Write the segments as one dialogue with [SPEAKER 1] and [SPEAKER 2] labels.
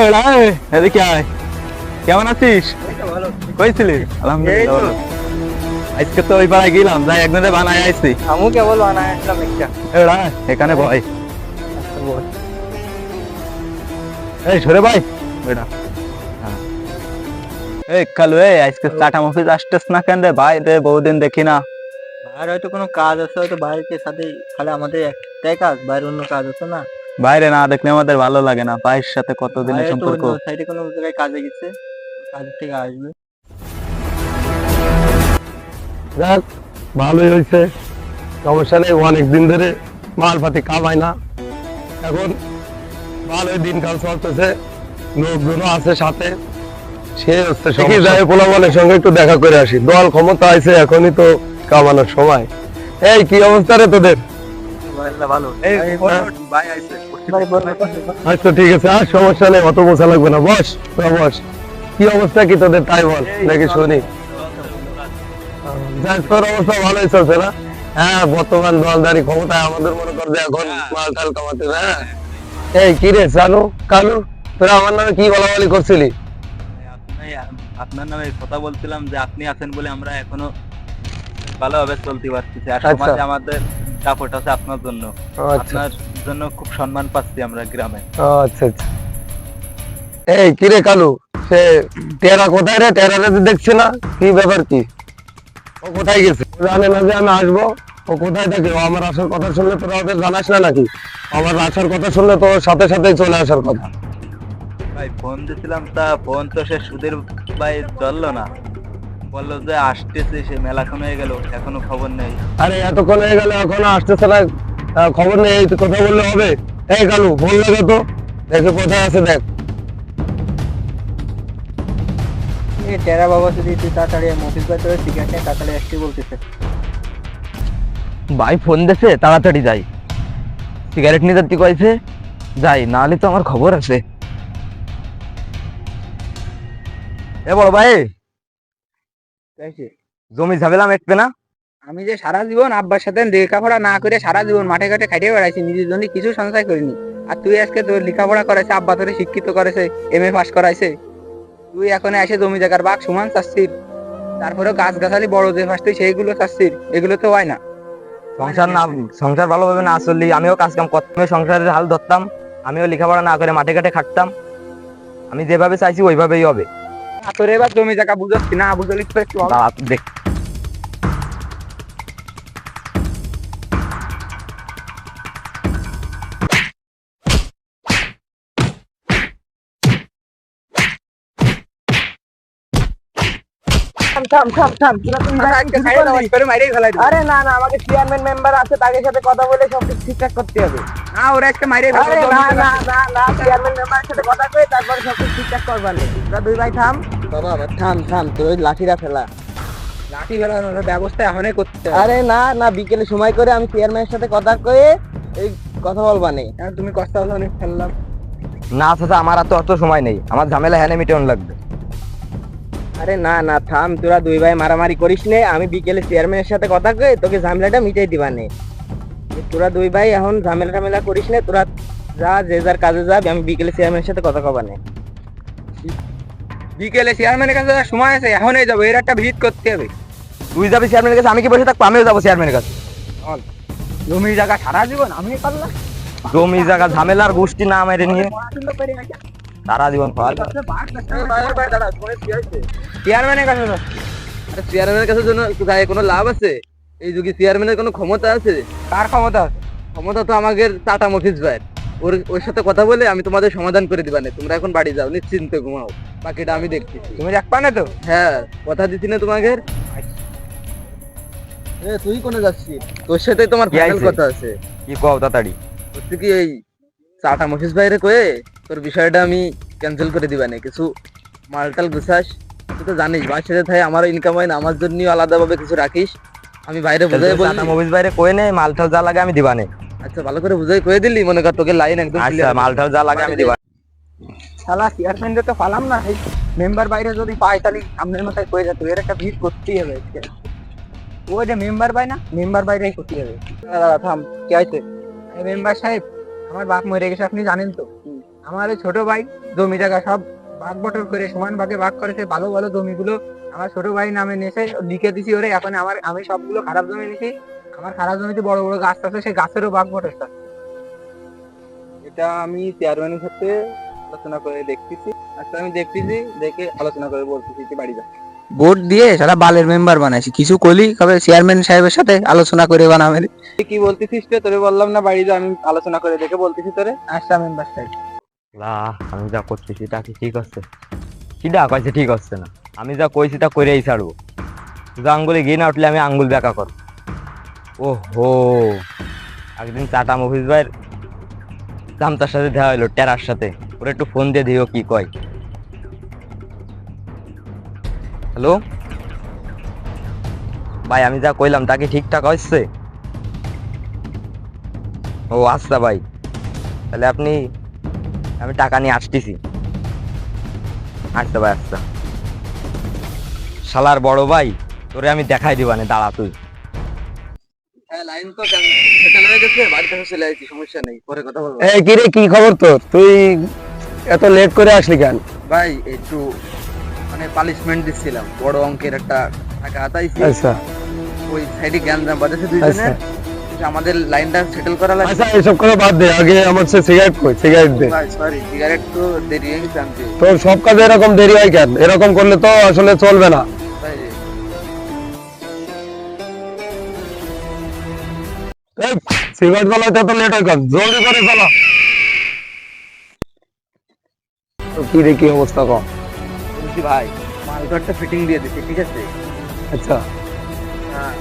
[SPEAKER 1] এই রা, এই, এদিকে আয়। কেমন আছিস? কইছিলি? আলহামদুলিল্লাহ আজকে তো ওই পাড়ায় গেলাম যাই একদিনে বানায় আইছি।
[SPEAKER 2] আমু কেবল বানায় আসলাম একটা।
[SPEAKER 1] এই এখানে ভয় এই সরে ভাই। বেটা হ্যাঁ। এই কালু এই আজকে আসতেছ না কেন রে? ভাই রে বহুদিন দেখি না।
[SPEAKER 2] আর হয়তো কোনো কাজ আছে হয়তো বাইরের সাথে খালি আমাদের একটাই কাজ বাইরে অন্য কাজ আছে না।
[SPEAKER 1] বাইরে না দেখলে আমাদের ভালো লাগে না। ভাইয়ের সাথে কতদিনের সম্পর্ক?
[SPEAKER 2] সাইডে কোনো জায়গায় কাজে গেছে কাজের থেকে আসবে।
[SPEAKER 3] যাক ভালোই হয়েছে। সমস্যা নেই অনেক দিন ধরে মালপাতি কামাই না। এখন ভালোই দিনকাল চলতেছে লোকগুলো আছে সাথে। সে হচ্ছে কি যায় পোলাপানের সঙ্গে একটু দেখা করে আসি। দল ক্ষমতা আছে এখনই তো কামানোর সময়। এই কি অবস্থা রে তোদের? আচ্ছা ঠিক আছে আর সমস্যা নেই অত বোঝা লাগবে না। বস বস কি অবস্থা কি তোদের? তাই বল নাকি শুনি। তোর অবস্থা ভালোই চলছে না? হ্যাঁ বর্তমান দলদারি ক্ষমতায় আমাদের মনে কর যে এখন মাল টাল কামাতে হ্যাঁ। এই কি রে জানু কালু তোরা আমার নামে কি বলাবলি করছিলি?
[SPEAKER 1] আপনার নামে কথা বলছিলাম যে আপনি আছেন বলে আমরা এখনও ভালোভাবে চলতে পারছি আর
[SPEAKER 3] আচ্ছা।
[SPEAKER 1] সমাজে আমাদের সাপোর্ট আছে আপনার জন্য।
[SPEAKER 3] আচ্ছা।
[SPEAKER 1] আপনার জন্য খুব সম্মান পাচ্ছি আমরা গ্রামে।
[SPEAKER 3] আচ্ছা আচ্ছা। এই কি রে কালু? সে টেরা কোথায় রে? টেরা রে দেখছি না। কি ব্যাপার কি? ও কোথায় গেছে? জানে না যে আমি আসব। ও কোথায় থাকে? ও আমার আসার কথা শুনলে তোরা ওদের জানাস না নাকি? আমার আসার কথা শুনলে তো ওর সাথে সাথেই চলে আসার কথা।
[SPEAKER 1] ভাই ফোন দিছিলাম তা ফোন তো সে সুধীর ভাই চলল না। বলল যে আসতেছে সে হয়ে গেল এখনও খবর নেই।
[SPEAKER 3] আরে এতক্ষণ হয়ে গেল এখনও আসতেছে না খবর নেই এই কথা বললে হবে। এই কালু ফোন লাগে তো দেখে কোথায় আছে দেখ।
[SPEAKER 2] এই টেরা বাবা যদি তুই তাড়াতাড়ি মফিস ভাই তোর সিগারেট তাড়াতাড়ি আসতে বলতেছে।
[SPEAKER 4] ভাই ফোন দেছে তাড়াতাড়ি যাই। সিগারেট নিয়ে যাচ্ছি কয়েছে যাই নাহলে তো আমার খবর আছে। এ বড় ভাই জমি ঝামেলা মেটবে না?
[SPEAKER 2] আমি যে সারা জীবন আব্বার সাথে লেখাপড়া না করে সারা জীবন মাঠে ঘাটে খাটিয়ে বেড়াইছি নিজের জন্য কিছু সঞ্চয় করিনি। আর তুই আজকে তোর লেখাপড়া করাইছে আব্বা তোরে শিক্ষিত করেছে এম এ পাস করাইছে। তুই এখন এসে জমি জায়গার বাঘ সমান চাচ্ছিস তারপরে গাছ গাছালি বড় যে ফাস তুই সেইগুলো চাচ্ছিস এগুলো তো হয় না।
[SPEAKER 4] সংসার না সংসার ভালোভাবে না চললি আমিও কাজ কাম করতাম সংসারের হাল ধরতাম আমিও লেখাপড়া না করে মাঠে ঘাটে খাটতাম। আমি যেভাবে চাইছি ওইভাবেই হবে।
[SPEAKER 2] তোর এবার জমি জায়গা বুঝাচ্ছি না বুঝলি তো একটু।
[SPEAKER 4] দাঁড়া, দেখ।
[SPEAKER 2] দিবি।
[SPEAKER 4] আরে না না আমাকে চেয়ারম্যান মেম্বার আছে তাদের সাথে কথা বলে সব কিছু ঠিকঠাক করতে হবে।
[SPEAKER 2] না ওরা মাইরেই
[SPEAKER 4] আরে না না না না চেয়ারম্যান মেম্বারের সাথে কথা কয়ে তারপর সব ঠিকঠাক করবানে তোরা দুই ভাই থাম।
[SPEAKER 2] বাবা আবার থাম থাম ওই লাঠিটা ফেলা। লাঠি ফেলানোর ব্যবস্থা এখনই করতে হবে।
[SPEAKER 4] আরে না না বিকেলে সময় করে আমি চেয়ারম্যানের সাথে কথা কয়ে এই কথা বলবানে
[SPEAKER 2] আর তুমি কষ্ট হলো অনেক ফেললাম।
[SPEAKER 4] না চাচা আমার আর তো অত সময় নেই। আমার ঝামেলা হ্যানে মিটানো লাগবে। আরে না না থাম তোরা দুই ভাই মারামারি করিস নে। আমি বিকেলে চেয়ারম্যানের সাথে কথা কয়ে তোকে ঝামেলাটা মিটাই দিবানে তোরা দুই ভাই এখন ঝামেলা টামেলা করিস নে তোরা যা যে যার কাজে যাবি আমি বিকেলে চেয়ারম্যানের সাথে কথা কবানে
[SPEAKER 2] বিকেলে চেয়ারম্যানের কাছে সময় আছে এখনই যাব এর একটা ভিজিট করতে হবে।
[SPEAKER 4] তুই যাবি চেয়ারম্যানের কাছে আমি কি বসে থাকব? আমিও যাব চেয়ারম্যানের কাছে।
[SPEAKER 2] জমি জায়গা সারা জীবন আমি পারলাম।
[SPEAKER 4] জমি জায়গা ঝামেলার গোষ্ঠী না মেরে নিয়ে। সারা জীবন
[SPEAKER 2] চেয়ারম্যানের কাছে
[SPEAKER 4] চেয়ারম্যানের কাছে জন্য কোনো লাভ আছে? এই যুগে চেয়ারম্যানের কোনো ক্ষমতা আছে?
[SPEAKER 2] কার ক্ষমতা আছে?
[SPEAKER 4] ক্ষমতা তো আমাদের টাটা মফিজ ভাই ওর ওর সাথে কথা বলে আমি তোমাদের সমাধান করে দিবানে। তোমরা এখন বাড়ি যাও নিশ্চিন্তে ঘুমাও। বাকিটা আমি দেখছি।
[SPEAKER 2] তুমি রাখবা না তো।
[SPEAKER 4] হ্যাঁ কথা দিছি না তোমাকে? এ তুই কোনে যাচ্ছিস? তোর সাথে তোমার ফাইনাল কথা আছে।
[SPEAKER 1] কি কও তাড়াতাড়ি?
[SPEAKER 4] হচ্ছে কি এই চাটা মফিজ বাইরে কয়ে তোর বিষয়টা আমি ক্যান্সেল করে দিবানে। কিছু মালটাল গুছাস। তুই তো জানিস বাসার সাথে থাকে আমারও ইনকাম হয় না আমার জন্য আলাদাভাবে কিছু রাখিস। আমি বাইরে বুঝাই বলি
[SPEAKER 1] মুভিস বাইরে কই নে মালটাল যা লাগে আমি দিবানে।
[SPEAKER 4] আচ্ছা ভালো করে বুঝাই কয়ে দিলি মনে কর তোকে লাইন একদম
[SPEAKER 1] আচ্ছা। মালটাল যা লাগে আমি
[SPEAKER 2] শালা তো পালাম না মেম্বার বাইরে যদি পাই তাহলে সামনের মাথায় কয়ে যেত এর একটা ভিড় করতেই হবে আজকে। ওই যে মেম্বার বাই না মেম্বার বাইরেই করতে হবে। দাদা থাম কি আছে মেম্বার সাহেব আমার বাপ মরে গেছে আপনি জানেন তো। আমার ওই ছোট ভাই জমি জায়গা সব ভাগ বটর করে সমান ভাগে ভাগ করেছে ভালো ভালো জমিগুলো আমার ছোট ভাই নামে নিয়েছে লিখে দিছি ওরে এখন আমার আমি সবগুলো খারাপ জমি নিছি আমার খারাপ জমিতে বড় বড় গাছ আছে সেই গাছেরও বাঘ ভাগ বটর
[SPEAKER 5] এটা আমি চেয়ারম্যানের সাথে আলোচনা করে দেখতেছি। আচ্ছা আমি দেখতেছি দেখে আলোচনা করে বলতেছি তুই বাড়ি যা
[SPEAKER 2] ভোট দিয়ে সারা বালের মেম্বার বানাইছি। কিছু কলি কবে চেয়ারম্যান সাহেবের সাথে আলোচনা করে বানাবে?
[SPEAKER 5] তুই কি বলতেছিস রে? তোরে বললাম না বাড়ি যা আমি আলোচনা করে দেখে বলতেছি তোরে।
[SPEAKER 2] আচ্ছা মেম্বার সাহেব।
[SPEAKER 6] না আমি যা করতেছি তা কি ঠিক হচ্ছে কি ডা কইছে ঠিক হচ্ছে না? আমি যা কইছি তা কইরেই ছাড়বো। শুধু আঙ্গুলে গিয়ে না উঠলে আমি আঙ্গুল বেঁকা কর ও হো একদিন চাটা মফিজ ভাইয়ের জামতার সাথে দেখা হইল, টেরার সাথে। ওরা একটু ফোন দিয়ে দিও, কি কয়। হ্যালো ভাই, আমি যা কইলাম তাকে ঠিকঠাক হচ্ছে ও আচ্ছা ভাই। তাহলে আপনি, আমি টাকা নিয়ে আসতেছি। আচ্ছা ভাই আচ্ছা। শালার বড় ভাই, তোরে আমি দেখাই দিবানে, দাঁড়া তুই।
[SPEAKER 3] কি খবর তোর? তুই এত লেট করে আসলি কেন?
[SPEAKER 5] ভাই একটু মানে পানিশমেন্ট দিচ্ছিলাম বড় অঙ্কের একটা টাকা হাতাইছি।
[SPEAKER 3] আচ্ছা।
[SPEAKER 5] ওই সাইডে
[SPEAKER 3] আচ্ছা।
[SPEAKER 5] আমাদের লাইনটা সেটেল করা লাগবে।
[SPEAKER 3] আচ্ছা এসব করে বাদ দে আগে আমার সে সিগারেট কই সিগারেট দে।
[SPEAKER 5] সরি সিগারেট তো দেরি হয়ে গেছে
[SPEAKER 3] তোর সব কাজে এরকম দেরি হয় কেন? এরকম করলে তো আসলে চলবে না। এই, সিগারেট জ্বালাইতে তো লেট হয় জলদি করে তো কি রে কি অবস্থা কম
[SPEAKER 5] বলছি ভাই মাল তো ফিটিং দিয়ে দিছি ঠিক আছে?
[SPEAKER 3] আচ্ছা।
[SPEAKER 5] হ্যাঁ,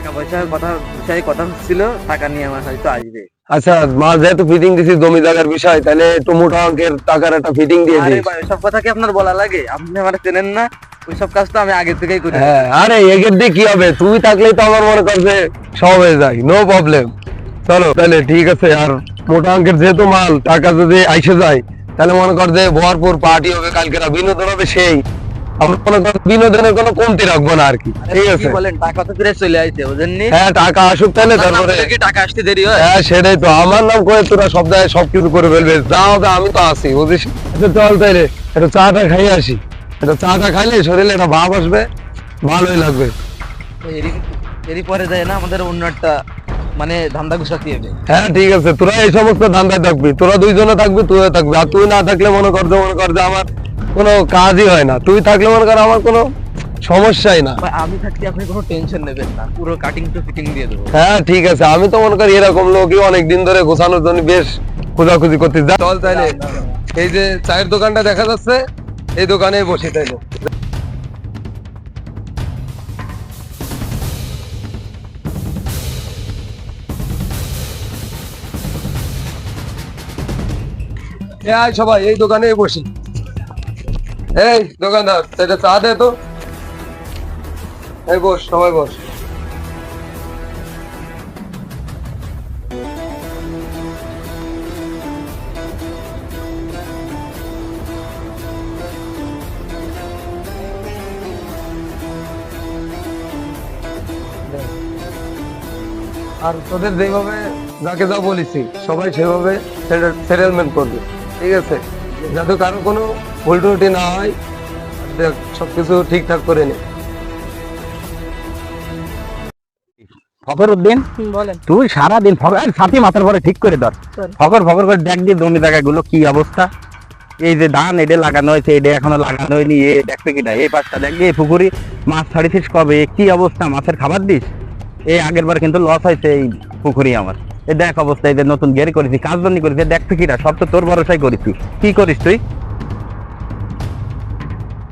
[SPEAKER 5] টাকা পয়সার কথা বিষয়ে কথা হচ্ছিল টাকা নিয়ে আমার হয়তো আসবে।
[SPEAKER 3] আচ্ছা মা যেহেতু ফিটিং দিছিস জমি জায়গার বিষয় তাহলে একটু মোটা অঙ্কের টাকার একটা ফিটিং দিয়ে
[SPEAKER 5] আরে
[SPEAKER 3] দিস।
[SPEAKER 5] কথা কি আপনার বলা লাগে? আপনি আমার চেনেন না? ওইসব কাজ তো আমি আগে থেকেই করি।
[SPEAKER 3] হ্যাঁ আরে এগের দিয়ে কি হবে? তুই থাকলেই তো আমার মনে সব হয়ে যায় নো প্রবলেম চলো তাহলে ঠিক আছে আর মোটা অঙ্কের যেহেতু মাল টাকা যদি আইসে যায় তাহলে মনে কর যে ভরপুর পার্টি হবে কালকে বিনোদন হবে সেই। আমরা মনে বিনোদনের কোনো কমতি রাখব না আর কি। ঠিক আছে?
[SPEAKER 5] বলেন টাকা তো ফিরে চলে আইছে বুঝেননি
[SPEAKER 3] হ্যাঁ টাকা আসুক তাহলে তারপরে
[SPEAKER 5] টাকা আসতে দেরি হয়?
[SPEAKER 3] হ্যাঁ সেটাই তো। আমার নাম করে তোরা সবকিছু করে ফেলবে। যা হবে আমি তো আছি বুঝিস? আচ্ছা চল তাইলে একটু চাটা খাইয়ে আসি। একটু চাটা খাইলে শরীরে একটা ভাব আসবে ভালোই লাগবে।
[SPEAKER 5] এরই এরই পরে যায় না আমাদের অন্য একটা মানে ধান্দা গুছাতে হবে।
[SPEAKER 3] হ্যাঁ ঠিক আছে। তোরা এই সমস্ত ধান্দায় থাকবি। তোরা দুইজনে থাকবি তুইও থাকবি। আর তুই না থাকলে মনে কর যে মনে কর যে আমার কোনো কাজই হয় না। তুই থাকলে মনে কর আমার কোনো সমস্যাই না।
[SPEAKER 5] আমি থাকতে আপনি কোনো টেনশন নেবেন না। পুরো কাটিং টু ফিটিং দিয়ে দেবো।
[SPEAKER 3] হ্যাঁ ঠিক আছে। আমি তো মনে করি এরকম লোকই অনেক দিন ধরে গোছানোর জন্য বেশ খোঁজাখুঁজি করতে যা। চল তাইলে এই যে চায়ের দোকানটা দেখা যাচ্ছে এই দোকানে বসে তাইলে। সবাই এই দোকানে বসি। এই, দোকানদার, এটা চা দে তো। এই বস, সবাই বস। আর তোদের যেভাবে, যাকে যা বলেছি, সবাই সেভাবে সেটেলমেন্ট করবে। ঠিক আছে? যাতে কারও কোনো ভুল ত্রুটি না হয় দেখ, সবকিছু ঠিকঠাক করে নে
[SPEAKER 5] ফকর উদ্দিন তুই সারাদিন ফকর আরে মাথার পরে ঠিক করে ধর। ফকর ফকর করে দেখ দিয়ে জমি জায়গাগুলো কি অবস্থা। এই যে ধান এটা লাগানো হয়েছে এটা এখনও লাগানো হয়নি এ দেখবে কিনা এই পাশটা দেখ এই পুকুরি মাছ ছাড়িছিস কবে কি অবস্থা মাছের খাবার দিস? এই আগের বার কিন্তু লস হয়েছে এই পুকুরি আমার। এই দেখ অবস্থা এই যে নতুন গেরি করেছি কাজ জন্য করেছি দেখতে কিনা সব তো তোর ভরসায় করেছি। কি করিস তুই?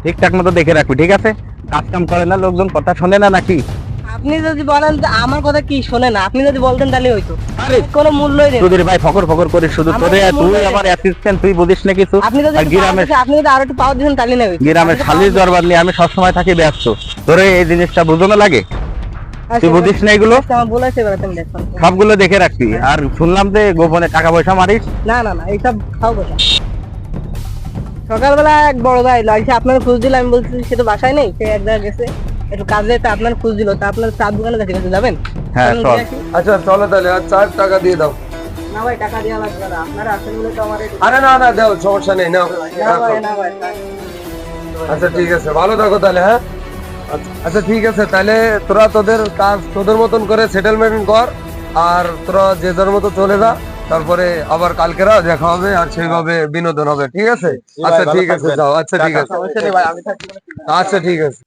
[SPEAKER 5] ঠিকঠাক মতো দেখে রাখবি ঠিক আছে? কাজ কাম করে না লোকজন কথা শোনে না নাকি?
[SPEAKER 7] আপনি যদি বলেন যে আমার কথা কি শোনে না আপনি যদি বলতেন তাহলে হইতো।
[SPEAKER 5] আরে
[SPEAKER 7] কোনো মূল্যই নেই
[SPEAKER 5] তোদের ভাই ফকর ফকর করিস শুধু তোরে তুই আমার অ্যাসিস্ট্যান্ট তুই বুঝিস না কিছু?
[SPEAKER 7] আপনি যদি একটু আপনি যদি আরও একটু পাওয়ার দিতেন তাহলে নেই
[SPEAKER 5] গ্রামের শালির দরবার নিয়ে আমি সবসময় থাকি ব্যস্ত। তোরে এই জিনিসটা বুঝনো লাগে? তুই বুঝিস না এগুলো?
[SPEAKER 7] দেখুন
[SPEAKER 5] সবগুলো দেখে রাখবি। আর শুনলাম যে গোপনে টাকা পয়সা মারিস?
[SPEAKER 7] না না না এইসব খাও কথা। সকালবেলা এক বড় ভাই লাগছে আপনার খোঁজ দিল আমি বলছি সে তো বাসায় নেই সে এক জায়গায় গেছে একটু কাজে তা আপনার খোঁজ দিল তা আপনার চার দোকানে কাছে কাছে যাবেন?
[SPEAKER 5] হ্যাঁ চল।
[SPEAKER 3] আচ্ছা চলো তাহলে আর চার টাকা দিয়ে দাও।
[SPEAKER 7] না ভাই টাকা দেওয়া লাগবে না আপনারা আসেন বলে তো আমার
[SPEAKER 3] আরে না না দাও সমস্যা নেই নাও
[SPEAKER 7] না ভাই না ভাই
[SPEAKER 3] আচ্ছা ঠিক আছে ভালো থাকো তাহলে হ্যাঁ? আচ্ছা- আচ্ছা ঠিক আছে তাহলে তোরা তোদের কাজ তোদের মতন করে সেটেলমেন্ট কর আর তোরা যে যার মতো চলে যা তারপরে আবার কালকেরা দেখা হবে আর সেইভাবে বিনোদন হবে ঠিক আছে? আচ্ছা ঠিক আছে যাও আচ্ছা ঠিক আছে। আচ্ছা ঠিক আছে।